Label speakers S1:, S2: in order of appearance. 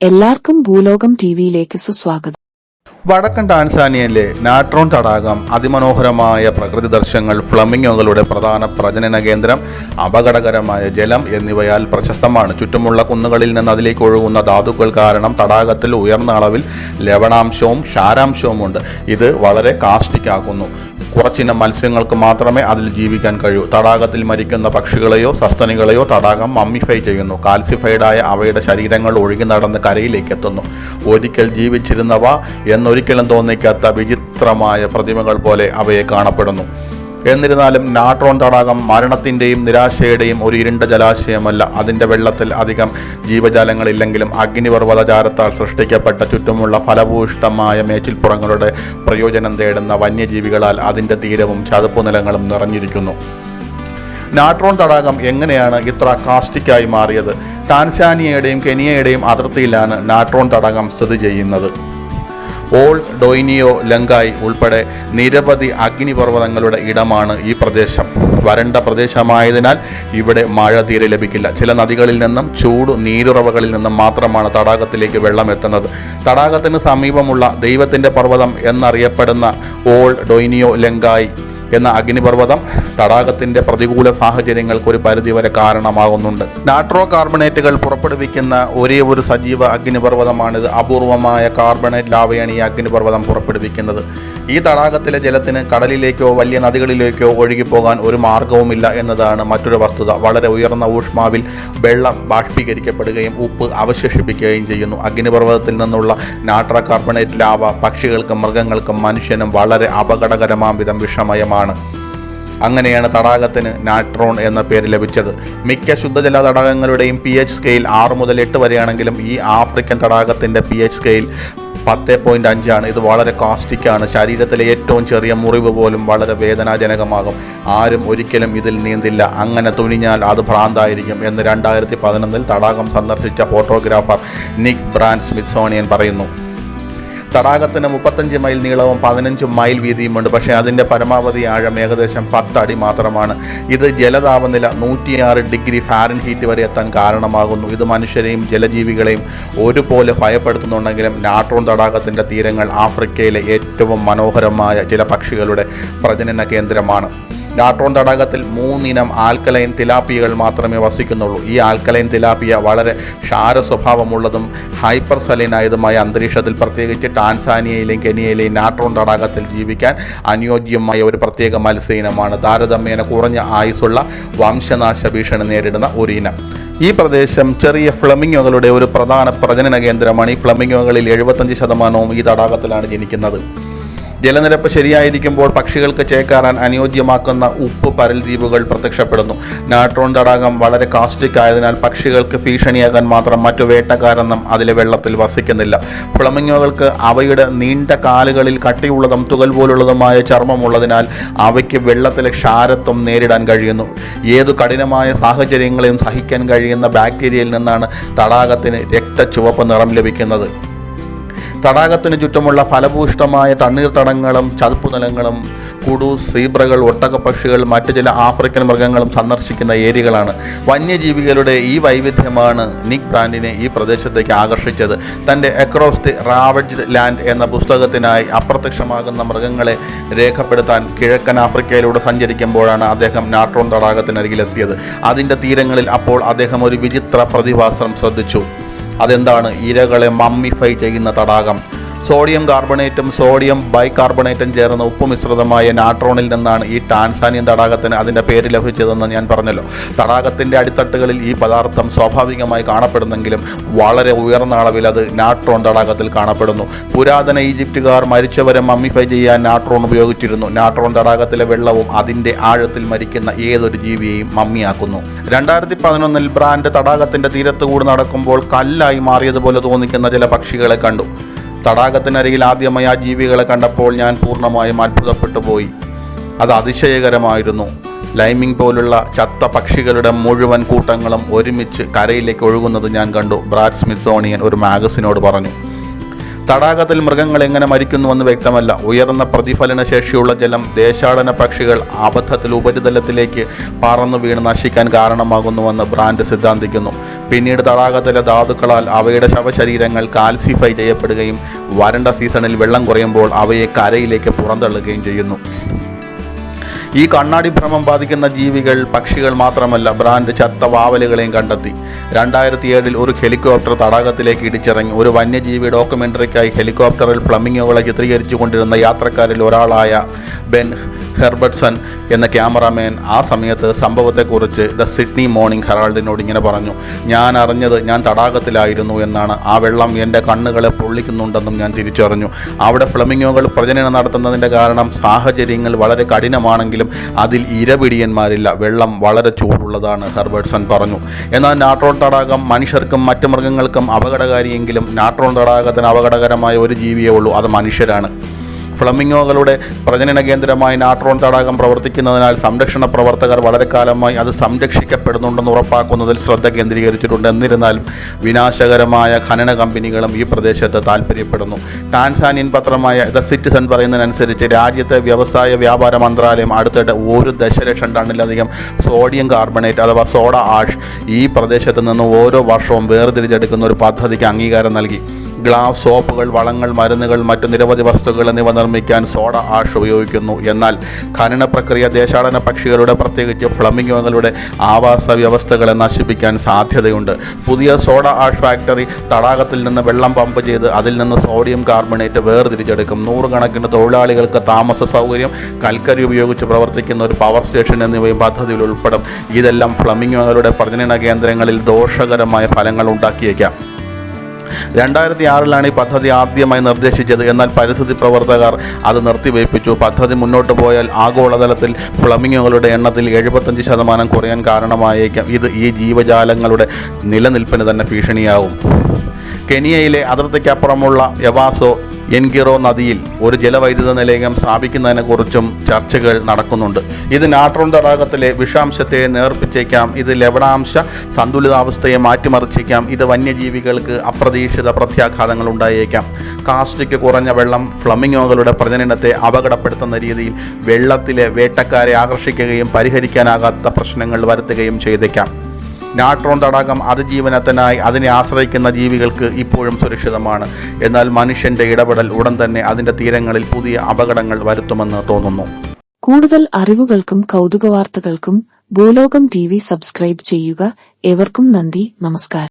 S1: എല്ലാവർക്കും ഭൂലോകം ടിവിയിലേക്ക് സുസ്വാഗതം.
S2: വടക്കൻ ടാൻസാനിയയിലെ നാട്രോൺ തടാകം അതിമനോഹരമായ പ്രകൃതി ദർശ്യങ്ങൾ ഫ്ലമിംഗോകളുടെ പ്രധാന പ്രജനന കേന്ദ്രം അപകടകരമായ ജലം എന്നിവയാൽ പ്രശസ്തമാണ്. ചുറ്റുമുള്ള കുന്നുകളിൽ നിന്ന് അതിലേക്ക് ഒഴുകുന്ന ധാതുക്കൾ കാരണം തടാകത്തിൽ ഉയർന്ന അളവിൽ ലവണാംശവും ക്ഷാരാംശവും ഉണ്ട് ഇത് വളരെ കാസ്റ്റിക് ആക്കുന്നു കുറച്ചിനം മത്സ്യങ്ങൾക്ക് മാത്രമേ അതിൽ ജീവിക്കാൻ കഴിയൂ. തടാകത്തിൽ മരിക്കുന്ന പക്ഷികളെയോ സസ്തനികളെയോ തടാകം മമ്മിഫൈ ചെയ്യുന്നു. കാൽസിഫൈഡായ അവയുടെ ശരീരങ്ങൾ ഒഴുകി നടന്ന് കരയിലേക്ക് എത്തുന്നു. ഒരിക്കൽ ജീവിച്ചിരുന്നവ എന്നൊരിക്കലും തോന്നിക്കാത്ത വിചിത്രമായ പ്രതിമകൾ പോലെ അവയെ കാണപ്പെടുന്നു. എന്നിരുന്നാലും നാട്രോൺ തടാകം മരണത്തിന്റെയും നിരാശയുടെയും ഒരു ഇരുണ്ട ജലാശയമല്ല. അതിന്റെ വെള്ളത്തിൽ അധികം ജീവജാലങ്ങളില്ലെങ്കിലും അഗ്നിപർവതചാരത്താൽ സൃഷ്ടിക്കപ്പെട്ട ചുറ്റുമുള്ള ഫലഭൂഷ്ടമായ മേച്ചിൽപ്പുറങ്ങളുടെ പ്രയോജനം തേടുന്ന വന്യജീവികളാൽ അതിന്റെ തീരവും ചതുപ്പു നിലങ്ങളും നിറഞ്ഞിരിക്കുന്നു. നാട്രോൺ തടാകം എങ്ങനെയാണ് ഇത്ര കാസ്റ്റിക്കായി മാറിയത്? ടാൻസാനിയയുടെയും കെനിയയുടെയും അതിർത്തിയിലാണ് നാട്രോൺ തടാകം സ്ഥിതി ചെയ്യുന്നത്. ഓൾ ഡോയിനിയോ ലങ്കായ് ഉൾപ്പെടെ നിരവധി അഗ്നിപർവതങ്ങളുടെ ഇടമാണ് ഈ പ്രദേശം. വരണ്ട പ്രദേശമായതിനാൽ ഇവിടെ മഴ തീരെ ലഭിക്കില്ല. ചില നദികളിൽ നിന്നും ചൂട് നീരുറവകളിൽ നിന്നും മാത്രമാണ് തടാകത്തിലേക്ക് വെള്ളം എത്തുന്നത്. തടാകത്തിന് സമീപമുള്ള ദൈവത്തിന്റെ പർവതം എന്നറിയപ്പെടുന്ന ഓൾ ഡൊയ്നിയോ ലങ്കായ് എന്ന അഗ്നിപർവതം തടാകത്തിന്റെ പ്രതികൂല സാഹചര്യങ്ങൾക്ക് ഒരു പരിധിവരെ കാരണമാകുന്നുണ്ട്. നാട്രോ കാർബണേറ്റുകൾ പുറപ്പെടുവിക്കുന്ന ഒരേ ഒരു സജീവ അഗ്നിപർവതമാണിത്. അപൂർവമായ കാർബണേറ്റ് ലാവയാണ് ഈ അഗ്നിപർവതം പുറപ്പെടുവിക്കുന്നത്. ഈ തടാകത്തിലെ ജലത്തിന് കടലിലേക്കോ വലിയ നദികളിലേക്കോ ഒഴുകിപ്പോകാൻ ഒരു മാർഗവുമില്ല എന്നതാണ് മറ്റൊരു വസ്തുത. വളരെ ഉയർന്ന ഊഷ്മാവിൽ വെള്ളം ബാഷ്പീകരിക്കപ്പെടുകയും ഉപ്പ് അവശേഷിപ്പിക്കുകയും ചെയ്യുന്നു. അഗ്നിപർവതത്തിൽ നിന്നുള്ള നാട്രോ കാർബണേറ്റ് ലാവ പക്ഷികൾക്കും മൃഗങ്ങൾക്കും മനുഷ്യനും വളരെ അപകടകരമാം വിധം വിഷമയമാണ്. അങ്ങനെയാണ് തടാകത്തിന് നാട്രോൺ എന്ന പേര് ലഭിച്ചത്. മിക്ക ശുദ്ധജല തടാകങ്ങളുടെയും പി എച്ച് സ്കെയിൽ ആറ് മുതൽ എട്ട് വരെയാണെങ്കിലും ഈ ആഫ്രിക്കൻ തടാകത്തിന്റെ പി എച്ച് സ്കെയിൽ പത്ത് പോയിന്റ് അഞ്ചാണ് ഇത് വളരെ കാസ്റ്റിക്കാണ് ശരീരത്തിലെ ഏറ്റവും ചെറിയ മുറിവ് പോലും വളരെ വേദനാജനകമാകും. ആരും ഒരിക്കലും ഇതിൽ നീന്തില്ല. അങ്ങനെ തുനിഞ്ഞാൽ അത് ഭ്രാന്തായിരിക്കും എന്ന് രണ്ടായിരത്തി പതിനൊന്നിൽ തടാകം സന്ദർശിച്ച ഫോട്ടോഗ്രാഫർ നിക് ബ്രാൻഡ് സ്മിത്സോണിയൻ പറയുന്നു. തടാകത്തിന് മുപ്പത്തഞ്ച് മൈൽ നീളവും പതിനഞ്ച് മൈൽ വീതിയുമുണ്ട്. പക്ഷേ അതിന്റെ പരമാവധി ആഴം ഏകദേശം പത്തടി മാത്രമാണ്. ഇത് ജലതാപനില നൂറ്റിയാറ് ഡിഗ്രി ഫാരൻ ഹീറ്റ് വരെ എത്താൻ കാരണമാകുന്നു. ഇത് മനുഷ്യരെയും ജലജീവികളെയും ഒരുപോലെ ഭയപ്പെടുത്തുന്നുണ്ടെങ്കിലും നാട്രോൺ തടാകത്തിന്റെ തീരങ്ങൾ ആഫ്രിക്കയിലെ ഏറ്റവും മനോഹരമായ ചില പക്ഷികളുടെ പ്രജനന കേന്ദ്രമാണ്. നാട്രോൺ തടാകത്തിൽ മൂന്നിനം ആൽക്കലൈൻ തിലാപ്പിയകൾ മാത്രമേ വസിക്കുന്നുള്ളൂ. ഈ ആൽക്കലൈൻ തിലാപ്പിയ വളരെ ക്ഷാര സ്വഭാവമുള്ളതും ഹൈപ്പർ സലൈനായതുമായ അന്തരീക്ഷത്തിൽ പ്രത്യേകിച്ച് ടാൻസാനിയയിലെയും കെനിയയിലെയും നാട്രോൺ തടാകത്തിൽ ജീവിക്കാൻ അനുയോജ്യമായ ഒരു പ്രത്യേക മത്സ്യയിനമാണ്. താരതമ്യേന കുറഞ്ഞ ആയുസ്സുള്ള വംശനാശ ഭീഷണി നേരിടുന്ന ഒരു ഇനം. ഈ പ്രദേശം ചെറിയ ഫ്ലമിംഗോകളുടെ ഒരു പ്രധാന പ്രജനന കേന്ദ്രമാണ് ഈ ഫ്ലമിംഗോകളിൽ എഴുപത്തഞ്ച് ശതമാനവും ഈ തടാകത്തിലാണ് ജനിക്കുന്നത്. ജലനിരപ്പ് ശരിയായിരിക്കുമ്പോൾ പക്ഷികൾക്ക് ചേക്കാറാൻ അനുയോജ്യമാക്കുന്ന ഉപ്പ് പരൽ ദ്വീപുകൾ പ്രത്യക്ഷപ്പെടുന്നു. നാട്രോൺ തടാകം വളരെ കാസ്റ്റിക് ആയതിനാൽ പക്ഷികൾക്ക് ഭീഷണിയാകാൻ മാത്രം മറ്റു വേട്ടക്കാരെന്നും അതിലെ വെള്ളത്തിൽ വസിക്കുന്നില്ല. ഫ്ലമിങ്ങോകൾക്ക് അവയുടെ നീണ്ട കാലുകളിൽ കട്ടിയുള്ളതും തുകൽ പോലുള്ളതുമായ ചർമ്മമുള്ളതിനാൽ അവയ്ക്ക് വെള്ളത്തിലെ ക്ഷാരത്വം നേരിടാൻ കഴിയുന്നു. ഏതു കഠിനമായ സാഹചര്യങ്ങളെയും സഹിക്കാൻ കഴിയുന്ന ബാക്ടീരിയയിൽ നിന്നാണ് തടാകത്തിന് രക്തചുവപ്പ് നിറം ലഭിക്കുന്നത്. തടാകത്തിന് ചുറ്റുമുള്ള ഫലഭൂഷ്ടമായ തണ്ണീർത്തടങ്ങളും ചതുപ്പുനിലങ്ങളും കുടു സീബ്രകൾ ഒട്ടകപ്പക്ഷികൾ മറ്റു ചില ആഫ്രിക്കൻ മൃഗങ്ങളും സന്ദർശിക്കുന്ന ഏരിയകളാണ്. വന്യജീവികളുടെ ഈ വൈവിധ്യമാണ് നിക് ബ്രാൻഡിനെ ഈ പ്രദേശത്തേക്ക് ആകർഷിച്ചത്. തന്റെ അക്രോസ് ദി റാവഡ് ലാൻഡ് എന്ന പുസ്തകത്തിനായി അപ്രത്യക്ഷമാകുന്ന മൃഗങ്ങളെ രേഖപ്പെടുത്താൻ കിഴക്കൻ ആഫ്രിക്കയിലൂടെ സഞ്ചരിക്കുമ്പോഴാണ് അദ്ദേഹം നാട്രോൺ തടാകത്തിനരികിലെത്തിയത്. അതിന്റെ തീരങ്ങളിൽ അപ്പോൾ അദ്ദേഹം ഒരു വിചിത്ര പ്രതിഭാസം ശ്രദ്ധിച്ചു. അതെന്താണ്? ഇരകളെ മമ്മിഫൈ ചെയ്യുന്ന തടാകം. സോഡിയം കാർബണേറ്റും സോഡിയം ബൈകാർബണേറ്റും ചേർന്ന ഉപ്പ് മിശ്രിതമായ നാട്രോണിൽ നിന്നാണ് ഈ ടാൻസാനിയൻ തടാകത്തിന് അതിന്റെ പേര് ലഭിച്ചതെന്ന് ഞാൻ പറഞ്ഞല്ലോ. തടാകത്തിന്റെ അടിത്തട്ടുകളിൽ ഈ പദാർത്ഥം സ്വാഭാവികമായി കാണപ്പെടുന്നെങ്കിലും വളരെ ഉയർന്ന അളവിൽ അത് നാട്രോൺ തടാകത്തിൽ കാണപ്പെടുന്നു. പുരാതന ഈജിപ്തുകാർ മരിച്ചവരെ മമ്മിഫൈ ചെയ്യാൻ നാട്രോൺ ഉപയോഗിച്ചിരുന്നു. നാട്രോൺ തടാകത്തിലെ വെള്ളവും അതിന്റെ ആഴത്തിൽ മരിക്കുന്ന ഏതൊരു ജീവിയെയും മമ്മിയാക്കുന്നു. രണ്ടായിരത്തി പതിനൊന്നിൽ ബ്രാൻഡ് തടാകത്തിന്റെ തീരത്തുകൂടി നടക്കുമ്പോൾ കല്ലായി മാറിയതുപോലെ തോന്നിക്കുന്ന ചില പക്ഷികളെ കണ്ടു. തടാകത്തിനരികിൽ ആദ്യമായി ആ ജീവികളെ കണ്ടപ്പോൾ ഞാൻ പൂർണമായും അത്ഭുതപ്പെട്ടു പോയി. അത് അതിശയകരമായിരുന്നു. ലൈമിംഗ് പോലുള്ള ചത്ത പക്ഷികളുടെ മുഴുവൻ കൂട്ടങ്ങളും ഒരുമിച്ച് കരയിലേക്ക് ഒഴുകുന്നത് ഞാൻ കണ്ടു. ബ്രാഡ് സ്മിത്സോണിയൻ ഒരു മാഗസിനോട് പറഞ്ഞു തടാകത്തിൽ മൃഗങ്ങൾ എങ്ങനെ മരിക്കുന്നുവെന്ന് വ്യക്തമല്ല. ഉയർന്ന പ്രതിഫലന ശേഷിയുള്ള ജലം ദേശാടന പക്ഷികൾ അബദ്ധത്തിൽ ഉപരിതലത്തിലേക്ക് പറന്നു വീണ് നശിക്കാൻ കാരണമാകുന്നുവെന്ന് ബ്രാൻഡ് സിദ്ധാന്തിക്കുന്നു. പിന്നീട് തടാകത്തിലെ ധാതുക്കളാൽ അവയുടെ ശവശരീരങ്ങൾ കാൽസിഫൈ ചെയ്യപ്പെടുകയും വരണ്ട സീസണിൽ വെള്ളം കുറയുമ്പോൾ അവയെ കരയിലേക്ക് പുറന്തള്ളുകയും ചെയ്യുന്നു. ഈ കണ്ണാടി ഭ്രമം ബാധിക്കുന്ന ജീവികൾ പക്ഷികൾ മാത്രമല്ല ബ്രാൻഡ് ചത്ത വാവലുകളെയും കണ്ടെത്തി. രണ്ടായിരത്തി ഏഴിൽ ഒരു ഹെലികോപ്റ്റർ തടാകത്തിലേക്ക് ഇടിച്ചിറങ്ങി. ഒരു വന്യജീവി ഡോക്യുമെന്ററിക്കായി ഹെലികോപ്റ്ററിൽ ഫ്ലമിങ്ങുകളെ ചിത്രീകരിച്ചു കൊണ്ടിരുന്ന യാത്രക്കാരിൽ ഒരാളായ ബെൻ ഹെർബർട്ട്സൺ എന്ന ക്യാമറാമാൻ ആ സമയത്ത് സംഭവത്തെക്കുറിച്ച് ദ സിഡ്നി മോർണിംഗ് ഹെറാൾഡിനോട് ഇങ്ങനെ പറഞ്ഞു ഞാൻ അറിഞ്ഞത് ഞാൻ തടാകത്തിലായിരുന്നു എന്നാണ്. ആ വെള്ളം എന്റെ കണ്ണുകളെ പൊള്ളിക്കുന്നുണ്ടെന്നും ഞാൻ തിരിച്ചറിഞ്ഞു. അവിടെ ഫ്ലമിംഗോകൾ പ്രജനനം നടത്തുന്നതിന്റെ കാരണം സാഹചര്യങ്ങൾ വളരെ കഠിനമാണെങ്കിലും അതിൽ ഇരപിടിയന്മാരില്ല. വെള്ളം വളരെ ചൂടുള്ളതാണ് ഹെർബർട്ട്സൺ പറഞ്ഞു. എന്നാൽ നാട്രോൺ തടാകം മനുഷ്യർക്കും മറ്റു മൃഗങ്ങൾക്കും അപകടകാരിയെങ്കിലും നാട്രോൺ തടാകത്തിന് അപകടകരമായ ഒരു ജീവിയേ ഉള്ളൂ. അത് മനുഷ്യരാണ്. ഫ്ലമിംഗോകളുടെ പ്രജനന കേന്ദ്രമായി നാട്രോൺ തടാകം പ്രവർത്തിക്കുന്നതിനാൽ സംരക്ഷണ പ്രവർത്തകർ വളരെ കാലമായി അത് സംരക്ഷിക്കപ്പെടുന്നുണ്ടെന്ന് ഉറപ്പാക്കുന്നതിൽ ശ്രദ്ധ കേന്ദ്രീകരിച്ചിട്ടുണ്ട്. എന്നിരുന്നാലും വിനാശകരമായ ഖനന കമ്പനികളും ഈ പ്രദേശത്ത് താൽപ്പര്യപ്പെടുന്നു ടാൻസാനിയൻ പത്രമായ ദ സിറ്റിസൺ പറയുന്നതിനനുസരിച്ച് രാജ്യത്തെ വ്യവസായ വ്യാപാര മന്ത്രാലയം അടുത്തിടെ ഒരു ദശലക്ഷം ടണ്ണിലധികം സോഡിയം കാർബണേറ്റ് അഥവാ സോഡ ആഷ് ഈ പ്രദേശത്ത് നിന്ന് ഓരോ വർഷവും വേർതിരിച്ചെടുക്കുന്ന ഒരു പദ്ധതിക്ക് അംഗീകാരം നൽകി. ഗ്ലാസ് സോപ്പുകൾ വളങ്ങൾ മരുന്നുകൾ മറ്റു നിരവധി വസ്തുക്കൾ എന്നിവ നിർമ്മിക്കാൻ സോഡ ആഷ് ഉപയോഗിക്കുന്നു. എന്നാൽ ഖനന പ്രക്രിയ ദേശാടന പക്ഷികളുടെ പ്രത്യേകിച്ച് ഫ്ലമിംഗോകളുടെ ആവാസ വ്യവസ്ഥകളെ നശിപ്പിക്കാൻ സാധ്യതയുണ്ട്. പുതിയ സോഡ ആഷ് ഫാക്ടറി തടാകത്തിൽ നിന്ന് വെള്ളം പമ്പ് ചെയ്ത് അതിൽ നിന്ന് സോഡിയം കാർബണേറ്റ് വേർതിരിച്ചെടുക്കും. നൂറുകണക്കിന് തൊഴിലാളികൾക്ക് താമസ സൗകര്യം കൽക്കരി ഉപയോഗിച്ച് പ്രവർത്തിക്കുന്ന ഒരു പവർ സ്റ്റേഷൻ എന്നിവയും പദ്ധതിയിൽ ഉൾപ്പെടും. ഇതെല്ലാം ഫ്ലമിംഗോകളുടെ പ്രജനന കേന്ദ്രങ്ങളിൽ ദോഷകരമായ ഫലങ്ങൾ ഉണ്ടാക്കിയേക്കാം. രണ്ടായിരത്തി ആറിലാണ് ഈ പദ്ധതി ആദ്യമായി നിർദ്ദേശിച്ചത്. എന്നാൽ പരിസ്ഥിതി പ്രവർത്തകർ അത് നിർത്തിവയ്പ്പിച്ചു. പദ്ധതി മുന്നോട്ട് പോയാൽ ആഗോളതലത്തിൽ ഫ്ലമിങ്ങുകളുടെ എണ്ണത്തിൽ എഴുപത്തഞ്ച് ശതമാനം കുറയാൻ കാരണമായേക്കാം. ഇത് ഈ ജീവജാലങ്ങളുടെ നിലനിൽപ്പിന് തന്നെ ഭീഷണിയാവും കെനിയയിലെ അതിർത്തിക്കപ്പുറമുള്ള യവാസോ എൻഗിറോ നദിയിൽ ഒരു ജലവൈദ്യുത നിലയം സ്ഥാപിക്കുന്നതിനെക്കുറിച്ചും ചർച്ചകൾ നടക്കുന്നുണ്ട്. ഇത് നാട്രോൺ തടാകത്തിലെ വിഷാംശത്തെ നേർപ്പിച്ചേക്കാം. ഇത് ലവണാംശ സന്തുലിതാവസ്ഥയെ മാറ്റിമറിച്ചേക്കാം. ഇത് വന്യജീവികൾക്ക് അപ്രതീക്ഷിത പ്രത്യാഘാതങ്ങൾ ഉണ്ടായേക്കാം. കാസ്റ്റിക് കുറഞ്ഞ വെള്ളം ഫ്ലമിങ്ങോകളുടെ പ്രജനനത്തെ അപകടപ്പെടുത്തുന്ന രീതിയിൽ വെള്ളത്തിലെ വേട്ടക്കാരെ ആകർഷിക്കുകയും പരിഹരിക്കാനാകാത്ത പ്രശ്നങ്ങൾ വരുത്തുകയും ചെയ്തേക്കാം. നാട്രോൺ തടാകം അതിജീവനത്തിനായി അതിനെ ആശ്രയിക്കുന്ന ജീവികൾക്ക് ഇപ്പോഴും സുരക്ഷിതമാണ്. എന്നാൽ മനുഷ്യന്റെ ഇടപെടൽ ഉടൻ തന്നെ അതിന്റെ തീരങ്ങളിൽ പുതിയ അപകടങ്ങൾ വരുത്തുമെന്ന് തോന്നുന്നു.
S1: കൂടുതൽ അറിവുകൾക്കും കൗതുക വാർത്തകൾക്കും ഭൂലോകം ടി സബ്സ്ക്രൈബ് ചെയ്യുക. ഏവർക്കും നന്ദി നമസ്കാരം.